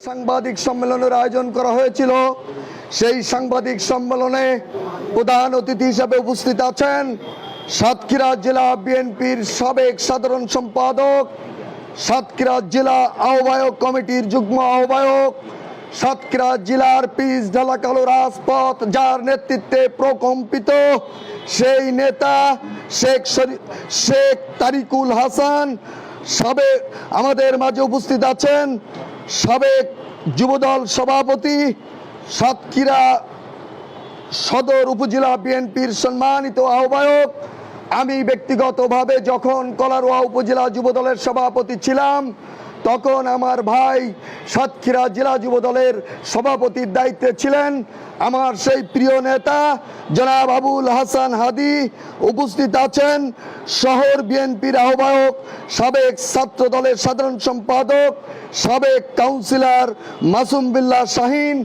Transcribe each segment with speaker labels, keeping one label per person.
Speaker 1: সাংবাদিক সম্মেলনের আয়োজন করা হয়েছিল। সেই সাংবাদিক সম্মেলনে প্রধান অতিথি হিসেবে উপস্থিত আছেন সাতক্ষীরা জেলা বিএনপির সাবেক সাধারণ সম্পাদক, সাতক্ষীরা জেলা আহ্বায়ক কমিটির যুগ্ম আহ্বায়ক, সাতক্ষীরা জেলার পিস ঢালা কালো রাজপথ, যার নেতৃত্বে প্রকম্পিত সেই নেতা শেখ শেখ তারিকুল হাসান সাবেক আমাদের মাঝে উপস্থিত আছেন সাবেক যুবদল সভাপতি সাতক্ষীরা সদর উপজেলা বিএনপির সম্মানিত আহ্বায়ক। আমি ব্যক্তিগতভাবে যখন কলারোয়া উপজেলা যুবদলের সভাপতি ছিলাম তখন আমার ভাই সাতক্ষীরা জেলা যুবদলের সভাপতির দায়িত্বে ছিলেন। আমার সেই প্রিয় নেতা জনাব আবুল হাসান হাদি উপস্থিত আছেন। শহর বিএনপির আহ্বায়ক, সাবেক ছাত্র দলের সাধারণ সম্পাদক, সাবেক কাউন্সিলর মাসুম বিল্লাহ শাহিন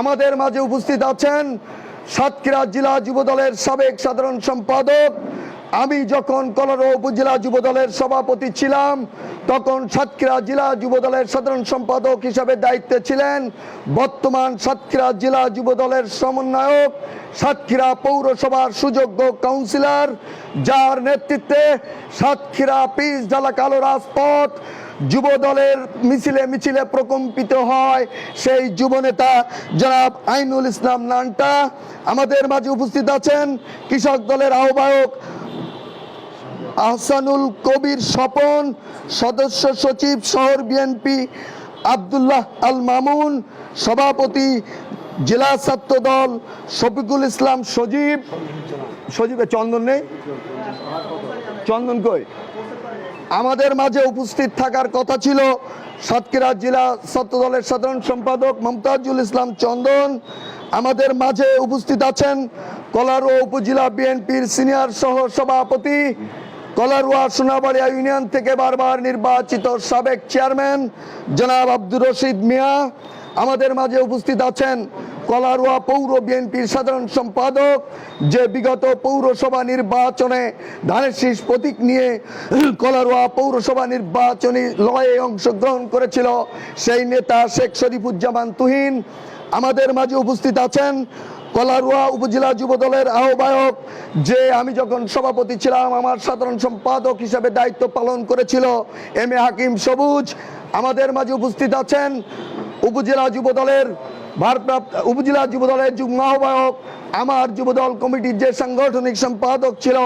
Speaker 1: আমাদের মাঝে উপস্থিত আছেন। সাতক্ষীরা জেলা যুবদলের সাবেক সাধারণ সম্পাদক আমি যখন কলরো উপজেলা যুবদলের সভাপতি ছিলাম, তখন সাতক্ষীরা জেলা যুবদলের সাধারণ সম্পাদক হিসাবে দায়িত্বে ছিলেন। বর্তমান সাতক্ষীরা জেলা যুবদলের সমন্বয়ক, সাতক্ষীরা পৌরসভার সুযোগ্য কাউন্সিলর, যার নেতৃত্বে সাতক্ষীরা পিস ডালা কালো রাজপথ যুব দলের মিছিলে মিছিলে প্রকম্পিত হয়। সেই যুব নেতা জনাব আইনুল ইসলাম নানটা, আমাদের মাঝে উপস্থিত আছেন। কৃষক দলের আহ্বায়ক আহসানুল কবির স্বপন, সদস্য সচিব শহর বিএনপি আবদুল্লাহ আল মামুন, সভাপতি জেলা ছাত্র দল শফিকুল ইসলাম সজীব। সজীবে চন্দন নেই? চন্দন কই? আমাদের মাঝে উপস্থিত থাকার কথা ছিল সাতক্ষীরা জেলা ছাত্র দলের সাধারণ সম্পাদক মমতাজুল ইসলাম চন্দন। আমাদের মাঝে উপস্থিত আছেন কলারোয়া উপজেলা বিএনপির সিনিয়র সহ সভাপতি কলারোয়া সোনাবাড়িয়া ইউনিয়ন থেকে বারবার নির্বাচিত সাবেক চেয়ারম্যান জনাব আব্দুর রশিদ মিয়া। আমাদের মাঝে উপস্থিত আছেন কলারোয়া পৌর বিএনপির সাধারণ সম্পাদক, যে বিগত পৌরসভা নির্বাচনে ধানের শীষ প্রতীক নিয়ে কলারোয়া পৌরসভা নির্বাচনী লড়াইয়ে অংশগ্রহণ করেছিল সেই নেতা শেখ শরীফুজ্জামান তুহিন। আমাদের মাঝে উপস্থিত আছেন কলারোয়া উপজেলা যুব দলের আহ্বায়ক, যে আমি যখন সভাপতি ছিলাম, আমার সাধারণ সম্পাদক হিসাবে দায়িত্ব পালন করেছিল এম এ হাকিম সবুজ। আমাদের মাঝে উপস্থিত আছেন উপজেলা যুব দলের ভারপ্রাপ্ত, উপজেলা যুব দলের যুগ্ম আহ্বায়ক, আমার যুবদল কমিটির যে সাংগঠনিক সম্পাদক ছিল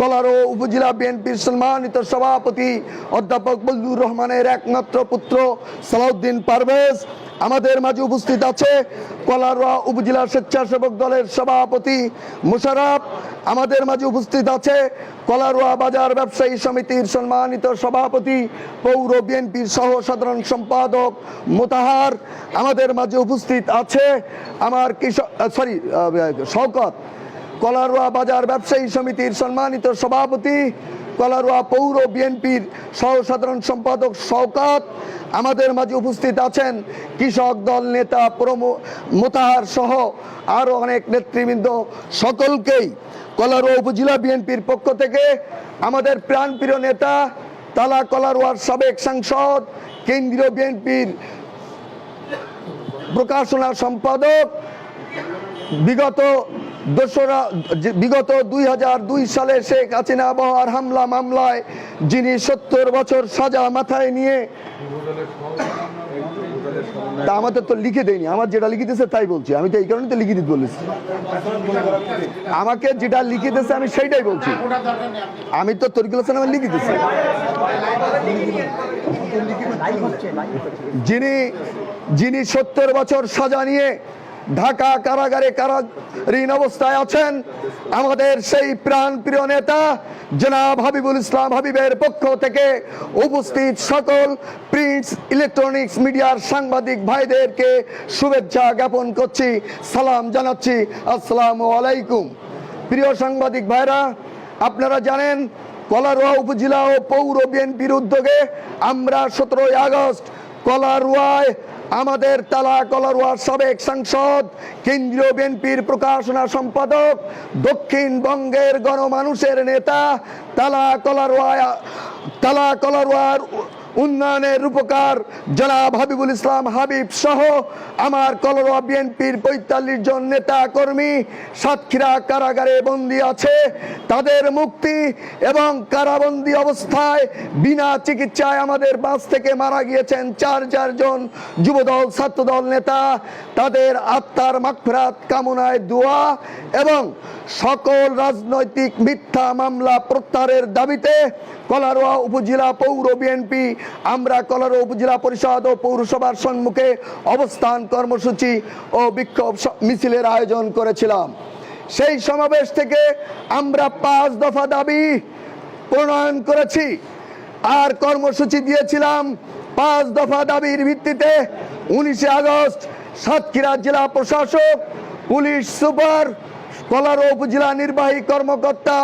Speaker 1: কলারো উপজেলা বিএনপির সম্মানিত সভাপতি অধ্যাপক বলদুর রহমানের একমাত্র পুত্র সালাউদ্দিন পারভেজ। আমাদের মাঝে উপস্থিত আছে কলারোয়া উপজেলা স্বেচ্ছাসেবক দলের সভাপতি মুশারফ। আমাদের মাঝে উপস্থিত আছে কলারোয়া বাজার ব্যবসায়ী সমিতির সম্মানিত সভাপতি, পৌর বিএনপির সহ সাধারণ সম্পাদক মোতাহার। আমাদের মাঝে উপস্থিত আছে আমার কৃষক সরি শওকত। কলারোয়া বাজার ব্যবসায়ী সমিতির সম্মানিত সভাপতি কলারোয়া পৌর বিএনপির সহ সাধারণ সম্পাদক শওকাত আমাদের মাঝে উপস্থিত আছেন। কৃষক দল নেতা প্রমো, মোতাহার সহ আরও অনেক নেতৃবৃন্দ সকলকেই কলারোয়া উপজেলা বিএনপির পক্ষ থেকে আমাদের প্রাণপ্রিয় নেতা তালা কলারোয়ার সাবেক সাংসদ, কেন্দ্রীয় বিএনপির প্রকাশনা সম্পাদক, বিগত দোসরা বিগত দুই হাজার দুই সালে শেখ হাসিনা আবহাওয়ার হামলা মামলায় যিনি সত্তর বছর সাজা মাথায় নিয়ে তা আমাদের তো লিখে দেয়নি। আমার যেটা লিখে দিয়েছে তাই বলছি। আমি তো এই কারণে তো লিখে দিতে বলেছি। আমাকে যেটা লিখে দিয়েছে আমি সেইটাই বলছি। আমি তো তরিকুল হাসান আমার লিখে দিয়েছি। যিনি যিনি সত্তর বছর সাজা নিয়ে ঢাকা কারাগারে কারারীন অবস্থায় আছেন আমাদের সেই প্রাণ প্রিয় নেতা জনাব হাবিবুল ইসলাম হাবিবের পক্ষ থেকে উপস্থিত সকল প্রিন্টস ইলেকট্রনিক্স মিডিয়ার সাংবাদিক ভাইদেরকে শুভেচ্ছা জ্ঞাপন করছি, সালাম জানাচ্ছি, আসসালামু আলাইকুম। প্রিয় সাংবাদিক ভাইরা, আপনারা জানেন, কলারোয়া উপজেলা ও পৌর বিএনপির উদ্যোগে আমরা সতেরোই আগস্ট কলারোয়ায় আমাদের তালা কলারোয়ার সাবেক সাংসদ, কেন্দ্রীয় বিএনপির প্রকাশনা সম্পাদক দক্ষিণবঙ্গের গণমানুষের নেতা, তালা কলারোয়া, তালা কলারোয়ার উন্নয়নের রূপকার জনাব হাবিবুল ইসলাম হাবিব সহ আমার কলরোয়া বিএনপির পঁয়তাল্লিশ জন নেতা কর্মী সাতক্ষীরা কারাগারে বন্দী আছে। তাদের মুক্তি এবং কারাবন্দী অবস্থায় বিনা চিকিৎসায় আমাদের বাস থেকে মারা গিয়েছেন চার চারজন যুবদল, ছাত্রদল নেতা। তাদের আত্মার মাগফিরাত কামনায় দোয়া এবং সকল রাজনৈতিক মিথ্যা মামলা প্রত্যাহারের দাবিতে কলারোয়া উপজেলা পৌর বিএনপি আমরা কলারোয়া উপজেলা পরিষদ ও পৌরসভার সম্মুখে অবস্থান কর্মসূচি ও বিক্ষোভ মিছিলের আয়োজন করেছিলাম। সেই সমাবেশ থেকে আমরা পাঁচ দফা দাবি প্রণয়ন করেছি। আর কর্মসূচি দিয়েছিলাম পাঁচ দফা দাবির ভিত্তিতে উনিশে আগস্ট সাতক্ষীরা জেলা প্রশাসক, পুলিশ সুপার কলারো উপজেলা নির্বাহী কর্মকর্তা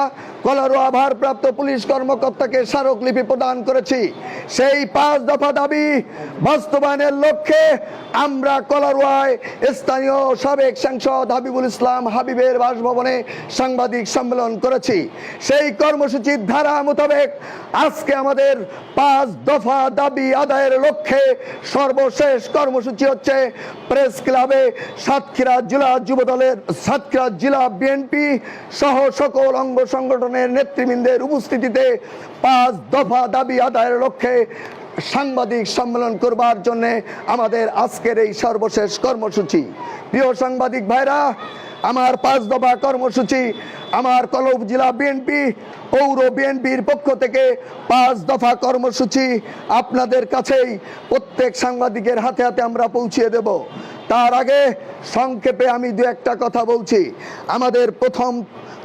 Speaker 1: কলারোয়া ভারপ্রাপ্ত পুলিশ কর্মকর্তাকে স্মারকলিপি প্রদান করেছি। সেই পাঁচ দফা দাবি বাস্তবায়নের লক্ষ্যে আমরা কলারোয়ায় স্থানীয় সাবেক সাংসদ হাবিবুল ইসলাম হাবিবের বাসভবনে সাংবাদিক সম্মেলন করেছি। সেই কর্মসূচির ধারা মোতাবেক আজকে আমাদের পাঁচ দফা দাবি আদায়ের লক্ষ্যে সর্বশেষ কর্মসূচি হচ্ছে প্রেস ক্লাবে সাতক্ষীরা জেলা যুবদলের সাতক্ষীরা জেলা বিএনপি সহ সকল অঙ্গ সংগঠনের নেতৃবৃন্দের উপস্থিতিতে পাঁচ দফা দাবি আদায়ের লক্ষ্যে সাংবাদিক সম্মেলন করবার জন্য আমাদের আজকের এই সর্বশেষ কর্মসূচি। প্রিয় সাংবাদিক ভাইরা, আমার পাঁচ দফা কর্মসূচি, আমার কলব জেলা বিএনপি পৌর বিএনপির পক্ষ থেকে পাঁচ দফা কর্মসূচি আপনাদের কাছেই প্রত্যেক সাংবাদিকের হাতে হাতে আমরা পৌঁছিয়ে দেব। তার আগে সংক্ষেপে আমি দু একটা কথা বলছি। আমাদের প্রথম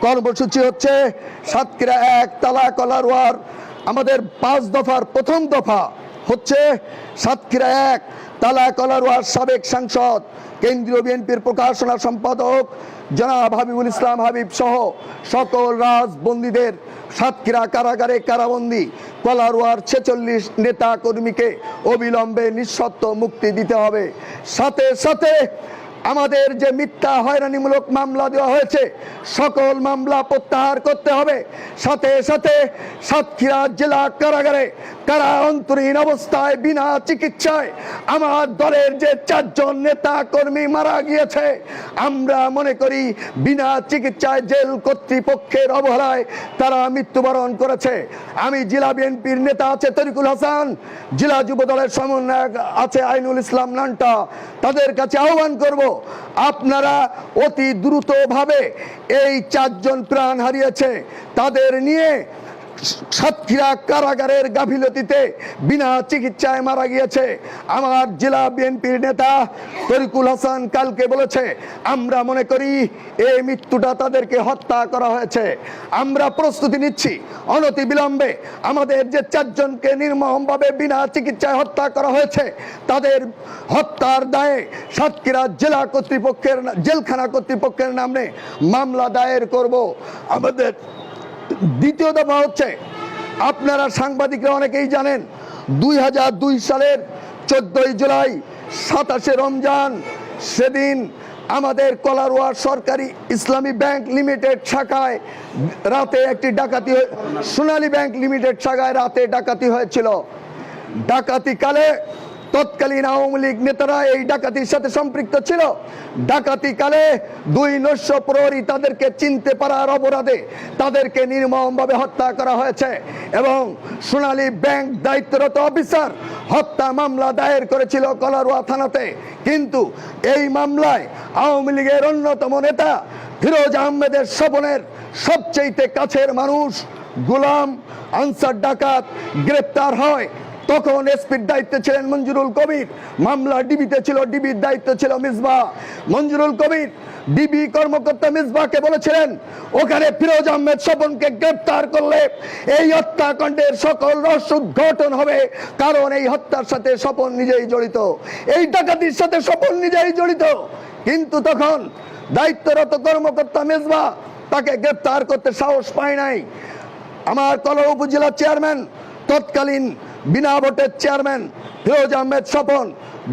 Speaker 1: কর্মসূচি হচ্ছে সাতক্ষীরা এক, তালা কলারোয়ার আমাদের পাঁচ দফার প্রথম দফা হচ্ছে সাতক্ষীরা এক, তালা কলারোয়ার সাবেক সাংসদ, কেন্দ্রীয় বিএনপির প্রকাশনা সম্পাদক জনাব হাবিবুল ইসলাম হাবিব সহ সকল রাজবন্দীদের সাতক্ষীরা কারাগারে কারাবন্দী কলারোয়ার ছেচল্লিশ নেতা কর্মীকে অবিলম্বে নিঃশর্ত মুক্তি দিতে হবে। সাথে সাথে আমাদের যে মিথ্যা হয়রানিমূলক মামলা দেওয়া হয়েছে, সকল মামলা প্রত্যাহার করতে হবে। সাথে সাথে সাতক্ষীরা জেলা কারাগারে কারা অন্তরীণ অবস্থায় বিনা চিকিৎসায় আমার দলের যে চারজন নেতা কর্মী মারা গিয়েছে, আমরা মনে করি বিনা চিকিৎসায় জেল কর্তৃপক্ষের অবহেলায় তারা মৃত্যুবরণ করেছে। আমি জেলা বিএনপির নেতা আছে তরিকুল হাসান, জেলা যুব দলের সমন্বয়ক আছে আইনুল ইসলাম নান্টা। তাদের কাছে আহ্বান করব আপনারা অতি দ্রুতভাবে এই চারজন প্রাণ হারিয়েছে তাদের নিয়ে সাতক্ষীরা কারাগারের গাফিলতিতে বিনা চিকিৎসায় মারা গিয়েছে। আমার জেলা বিএনপির নেতা তরিকুল হাসান কালকে বলেছে, আমরা মনে করি এই মৃত্যুটা তাদেরকে হত্যা করা হয়েছে। আমরা প্রস্তুতি নিচ্ছি, অনতি বিলম্বে আমাদের যে চারজনকে নির্মমভাবে বিনা চিকিৎসায় হত্যা করা হয়েছে, তাদের হত্যার দায়ে সাতক্ষীরা জেলা কর্তৃপক্ষের, জেলখানা কর্তৃপক্ষের নামে মামলা দায়ের করব। আমাদের দ্বিতীয় দফা হচ্ছে, আপনারা সাংবাদিকরা অনেকেই জানেন, দুই হাজার দুই সালের চোদ্দই জুলাই, সাতাশে রমজান, সেদিন আমাদের কলারোয়া সরকারি ইসলামী ব্যাংক লিমিটেড শাখায় রাতে একটি ডাকাতি সোনালী ব্যাংক লিমিটেড শাখায় রাতে ডাকাতি হয়েছিল। ডাকাতি কালে তৎকালীন আওয়ামী লীগ নেতারা এই ডাকাতির সাথে সম্পৃক্ত ছিল। ডাকাতি কালে দুই নৈশ প্রহরী তাদেরকে চিনতে পারার অপরাধে তাদেরকে নির্মমভাবে হত্যা করা হয়েছে এবং সোনালী ব্যাংক দায়িত্বরত অফিসার হত্যা মামলা দায়ের করেছিল কলারোয়া থানাতে। কিন্তু এই মামলায় আওয়ামী লীগের অন্যতম নেতা ফিরোজ আহমেদের স্বপনের সবচেয়ে কাছের মানুষ গোলাম আনসার ডাকাত গ্রেপ্তার হয় তখন এসপির দায়িত্বে ছিলেন মঞ্জুরুল কবির। মামলা ডিবিতে ছিল, ডিবির দায়িত্ব ছিল মিসবা। মঞ্জুরুল কবির, ডিবি কর্মকর্তা মিসবাকে বলেছিলেন, ওখানে ফিরোজ আহমেদ স্বপনকে গ্রেপ্তার করলে এই হত্যাকাণ্ডের সকল রহস্য উদ্ঘাটন হবে। কারণ এই হত্যার সাথে স্বপন নিজেই জড়িত। এই ডাকাতির সাথে স্বপন নিজেই জড়িত। কিন্তু তখন দায়িত্বরত কর্মকর্তা মেজবা তাকে গ্রেপ্তার করতে সাহস পায় নাই। আমার কলা উপজেলা চেয়ারম্যান তৎকালীন বিনা ভোটের চেয়ারম্যান ফিরোজ আহমেদ স্বপন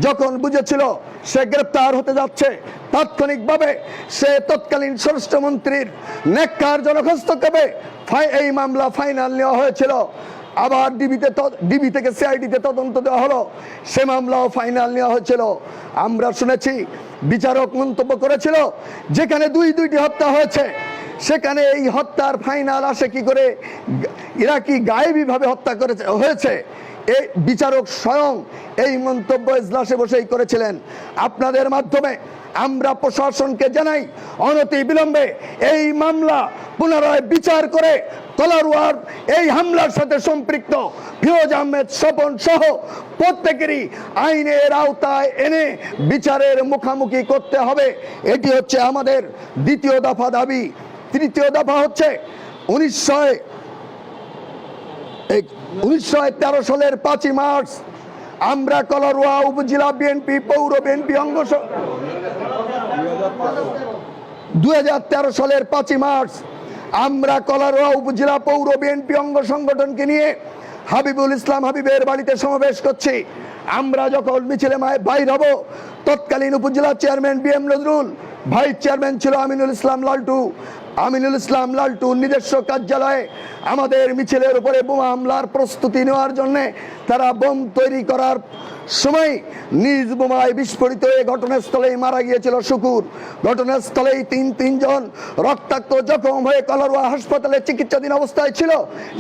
Speaker 1: যখন বুঝেছিল সে গ্রেপ্তার হতে যাচ্ছে, তাৎক্ষণিকভাবে সে তৎকালীন স্বরাষ্ট্রমন্ত্রীর নেককার জনক হস্তক্ষেপে এই মামলা ফাইনাল নেওয়া হয়েছিল। আবার ডিবিতে ডিবি থেকে সিআইডিতে তদন্ত দেওয়া হলো। সে মামলাও ফাইনাল নেওয়া হয়েছিল। আমরা শুনেছি বিচারক মন্তব্য করেছিল, যেখানে দুই দুইটি হত্যা হয়েছে, সেখানে এই হত্যার ফাইনাল আসে কি করে? ইরাকি গায়েবীভাবে হত্যা করেছে, হয়েছে? এই বিচারক স্বয়ং এই মন্তব্য এজলাসে বসেই করেছিলেন। আপনাদের মাধ্যমে আমরা প্রশাসনকে জানাই অনতি বিলম্বে এই মামলা পুনরায় বিচার করে তলারওয়ার এই হামলার সাথে সম্পৃক্ত ফিরোজ আহমেদ, স্বপন সহ প্রত্যেকেরই আইনের আওতায় এনে বিচারের মুখামুখি করতে হবে। এটি হচ্ছে আমাদের দ্বিতীয় দফা দাবি। তৃতীয় দফা হচ্ছে উনিশশো উনিশশো তেরো সালের পাঁচই মার্চ আমরা কলারোয়া উপজেলা বিএনপি পৌর বিএনপি অঙ্গ দুই সালের পাঁচই মার্চ আমরা কলারোয়া উপজেলা পৌর বিএনপি অঙ্গ সংগঠনকে নিয়ে হাবিবুল ইসলাম হাবিবের বাড়িতে সমাবেশ করছি। আমরা যখন মিছিলে বাইর হব, তৎকালীন উপজেলা chairman B M Nazrul, vice chairman ছিল আমিনুল ইসলাম লালটু। আমিনুল ইসলাম লালটু নিজস্ব কার্যালয়ে আমাদের মিছিলের উপরে বোমা হামলার প্রস্তুতি নেওয়ার জন্যে তারা বোম তৈরি করার সময় নিজ বোমায় বিস্ফোরিত হয়ে ঘটনাস্থলেই মারা গিয়েছিল শুকুর। ঘটনাস্থলেই তিন তিনজন রক্তাক্ত জখম হয়ে কলারোয়া হাসপাতালে চিকিৎসাধীন অবস্থায় ছিল।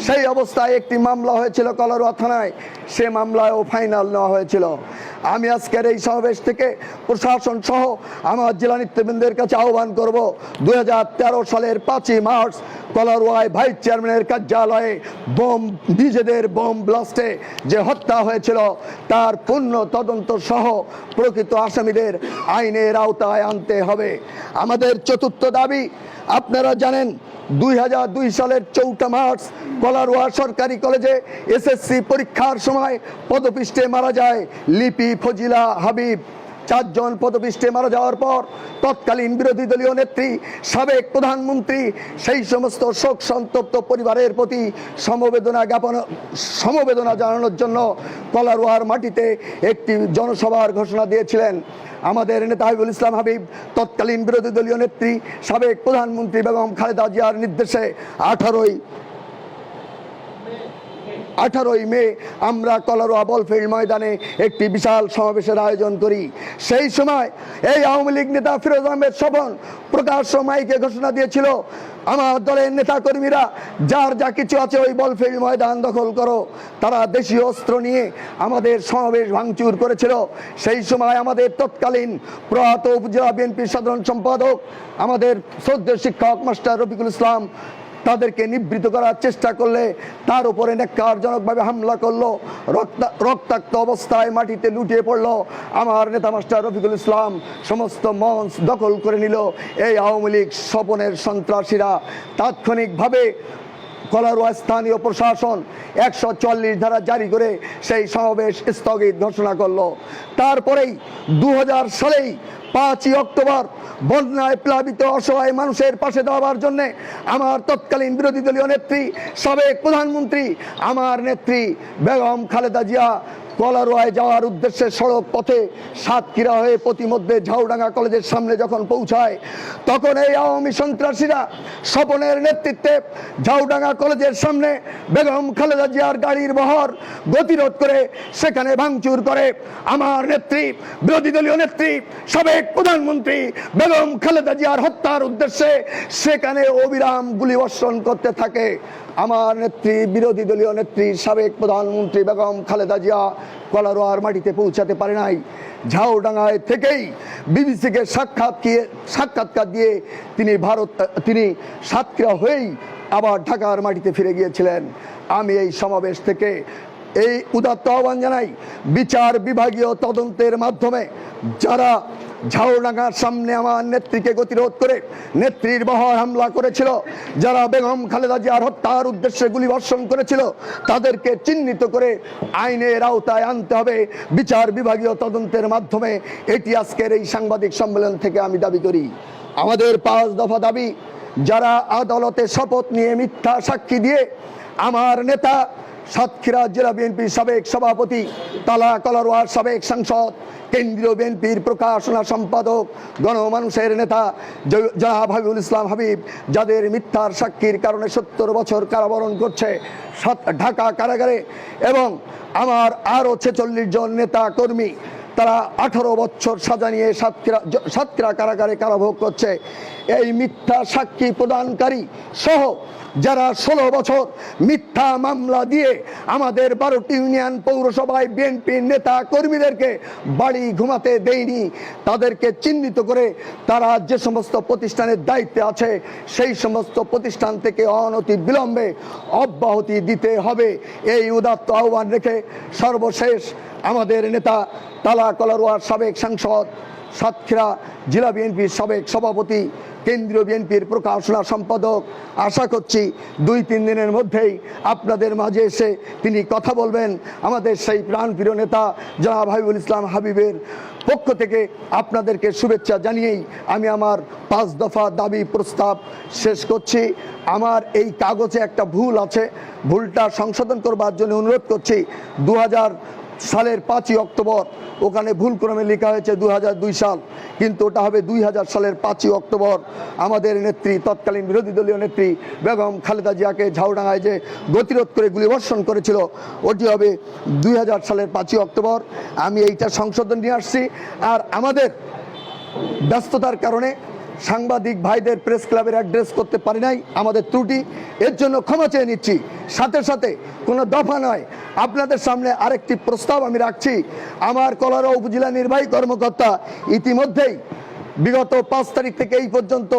Speaker 1: সেই অবস্থায় একটি মামলা হয়েছিল কলারোয়া থানায়। সে মামলায়ও ফাইনাল নেওয়া হয়েছিল। আমি আজকের এই সমাবেশ থেকে প্রশাসন সহ আমার জেলা নেতৃবৃন্দের কাছে আহ্বান করব দু হাজার তেরো সালের পাঁচই মার্চ কলারোয়ায় ভাইস চেয়ারম্যানের কার্যালয়ে বোম, নিজেদের বোম ব্লাস্টে যে হত্যা হয়েছিল, তার পূর্ণ তদন্ত সহ প্রকৃত আসামিদের আইনের আওতায় আনতে হবে। আমাদের চতুর্থ দাবি, আপনারা জানেন, দুই হাজার দুই সালের চৌঠা মার্চ কলারোয়া সরকারি কলেজে এসএসসি পরীক্ষার সময় পদপিষ্টে মারা যায় লিপি ফজিলা হাবিব। চারজন পদপিষ্টে মারা যাওয়ার পর তৎকালীন বিরোধী দলীয় নেত্রী, সাবেক প্রধানমন্ত্রী, সেই সমস্ত শোক সন্তপ্ত পরিবারের প্রতি সমবেদনা জ্ঞাপন সমবেদনা জানানোর জন্য কলারোয়ার মাটিতে একটি জনসভার ঘোষণা দিয়েছিলেন। আমাদের নেতা হাবিবুল ইসলাম হাবিব, তৎকালীন বিরোধী দলীয় নেত্রী, সাবেক প্রধানমন্ত্রী বেগম খালেদা জিয়ার নির্দেশে আঠারোই আঠারোই মে আমরা কলারোয়া বলফিল্ড ময়দানে একটি বিশাল সমাবেশের আয়োজন করি। সেই সময় এই আওয়ামী লীগ নেতা ফিরোজ আহমেদ স্বপন প্রকাশ্য মাইকে ঘোষণা দিয়েছিল, আমার দলের নেতা কর্মীরা যার যা কিছু আছে ওই বল বলফিল্ড ময়দান দখল করো। তারা দেশীয় অস্ত্র নিয়ে আমাদের সমাবেশ ভাঙচুর করেছিল। সেই সময় আমাদের তৎকালীন প্রয়াত উপজেলা বিএনপির সাধারণ সম্পাদক, আমাদের শ্রদ্ধেয় শিক্ষক মাস্টার রফিকুল ইসলাম তাদেরকে নিবৃত করার চেষ্টা করলে তার উপরে নেককারজনকভাবে হামলা করল, রক্তা রক্তাক্ত অবস্থায় মাটিতে লুটিয়ে পড়ল। আমার নেতা মাস্টার রফিকুল ইসলাম সমস্ত মঞ্চ দখল করে নিল। এই আওয়ামী লীগ স্বপনের সন্ত্রাসীরা তাৎক্ষণিকভাবে কলারোয়া স্থানীয় প্রশাসন একশো চল্লিশ ধারা জারি করে সেই সমাবেশ স্থগিত ঘোষণা করল। তারপরেই দু হাজার সালেই পাঁচই অক্টোবর বন্যায় প্লাবিত অসহায় মানুষের পাশে দাঁড়াবার জন্য আমার তৎকালীন বিরোধী দলীয় নেত্রী, সাবেক প্রধানমন্ত্রী, আমার নেত্রী বেগম খালেদা জিয়া কলারোয়ায় যাওয়ার উদ্দেশ্যে সড়ক পথে সাতক্ষীরা হয়ে প্রতিমধ্যে ঝাউডাঙ্গা কলেজের সামনে যখন পৌঁছায়, তখন এই আওয়ামী সন্ত্রাসীরা স্বপনের নেতৃত্বে ঝাউডাঙ্গা কলেজের সামনে বেগম খালেদা জিয়ার গাড়ির বহর গতিরোধ করে সেখানে ভাঙচুর করে। আমার নেত্রী, বিরোধী দলীয় নেত্রী, সাবেক প্রধানমন্ত্রী বেগম খালেদা জিয়ার হত্যার উদ্দেশ্যে সেখানে অবিরাম গুলিবর্ষণ করতে থাকে। আমার নেত্রী, বিরোধী দলীয় নেত্রী, সাবেক প্রধানমন্ত্রী বেগম খালেদা জিয়া কলারোয়ার মাটিতে পৌঁছাতে পারে নাই। ঝাউডাঙ্গায় থেকেই বিবিসিকে সাক্ষাৎ সাক্ষাৎকার দিয়ে তিনি ভারত, তিনি সাতক্ষীরা হয়েই আবার ঢাকার মাটিতে ফিরে গিয়েছিলেন। আমি এই সমাবেশ থেকে এই উদাত্ত আহ্বান জানাই, বিচার বিভাগীয় তদন্তের মাধ্যমে যারা ঝাউডাঙ্গার সামনে আমার নেত্রীকে গতিরোধ করে নেত্রীর বহর হামলা করেছিল। যারা বেগম খালেদা জিয়ার হত্যার উদ্দেশ্যে গুলি বর্ষণ করেছিল, তাদেরকে চিহ্নিত করে আইনের আওতায় আনতে হবে। বিচার বিভাগীয় তদন্তের মাধ্যমে এটি আজকের এই সাংবাদিক সম্মেলন থেকে আমি দাবি করি। আমাদের পাঁচ দফা দাবি, যারা আদালতে শপথ নিয়ে মিথ্যা সাক্ষী দিয়ে আমার নেতা সাতক্ষীরা জেলা বিএনপির সাবেক সভাপতি, তালা কলারোয়ার সাবেক সাংসদ, কেন্দ্রীয় বিএনপির প্রকাশনা সম্পাদক, গণমানুষের নেতা জাহা হাবিবুল ইসলাম হাবিব, যাদের মিথ্যার সাক্ষীর কারণে সত্তর বছর কারাবরণ করছে ঢাকা কারাগারে এবং আমার আরও ছেচল্লিশ জন নেতা কর্মী। তারা আঠারো বছর সাজা নিয়ে সাতক্ষীরা সাতক্ষীরা কারাগারে কারাভোগ করছে। এই মিথ্যা সাক্ষী প্রদানকারী সহ যারা ষোলো বছর মিথ্যা মামলা দিয়ে আমাদের বারোটি ইউনিয়ন পৌরসভায় বিএনপির নেতা কর্মীদেরকে বাড়ি ঘুমাতে দেয়নি, তাদেরকে চিহ্নিত করে তারা যে সমস্ত প্রতিষ্ঠানের দায়িত্বে আছে, সেই সমস্ত প্রতিষ্ঠান থেকে অনতি বিলম্বে অব্যাহতি দিতে হবে। এই উদাত্ত আহ্বান রেখে সর্বশেষ আমাদের নেতা তালা কলারোয়ার সাবেক সাংসদ সাতক্ষীরা জেলা বিএনপির সাবেক সভাপতি, কেন্দ্রীয় বিএনপির প্রকাশনা সম্পাদক। আশা করছি দুই তিন দিনের মধ্যেই আপনাদের মাঝে এসে তিনি কথা বলবেন। আমাদের সেই প্রাণপ্রিয় নেতা জনাব হাবিবুল ইসলাম হাবিবের পক্ষ থেকে আপনাদেরকে শুভেচ্ছা জানিয়েই আমি আমার পাঁচ দফা দাবি প্রস্তাব শেষ করছি। আমার এই কাগজে একটা ভুল আছে। ভুলটা সংশোধন করবার জন্য অনুরোধ করছি। দু হাজার সালের পাঁচই অক্টোবর। ওখানে ভুল ক্রমে লেখা হয়েছে দু হাজার দুই সাল। কিন্তু ওটা হবে দুই হাজার সালের পাঁচই অক্টোবর। আমাদের নেত্রী, তৎকালীন বিরোধী দলীয় নেত্রী বেগম খালেদা জিয়াকে ঝাউডাঙ্গায় যে গতিরোধ করে গুলিবর্ষণ করেছিল, ওটি হবে দুই হাজার সালের পাঁচই অক্টোবর। আমি এইটা সংশোধন নিয়ে আসছি। আর আমাদের ব্যস্ততার কারণে সাংবাদিক ভাইদের প্রেস ক্লাবের অ্যাড্রেস করতে পারি নাই, আমাদের ত্রুটি। এর জন্য ক্ষমা চেয়ে নিচ্ছি। সাথে সাথে কোনো দফা নয়। আপনাদের সামনে আরেকটি প্রস্তাব আমি রাখছি। আমার কলারা উপজেলা নির্বাহী কর্মকর্তা ইতিমধ্যেই বিগত পাঁচ তারিখ থেকে এই পর্যন্ত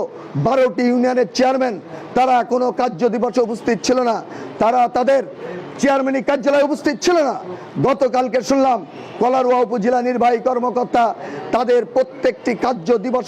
Speaker 1: বারোটি ইউনিয়নের চেয়ারম্যান, তারা কোনো কার্য দিবসে উপস্থিত ছিল না। তারা তাদের চেয়ারম্যানই কার্যালয়ে উপস্থিত ছিল না। গতকালকে শুনলাম, কলারুয়া উপজেলা নির্বাহী কর্মকর্তা তাদের প্রত্যেকটি কার্য দিবস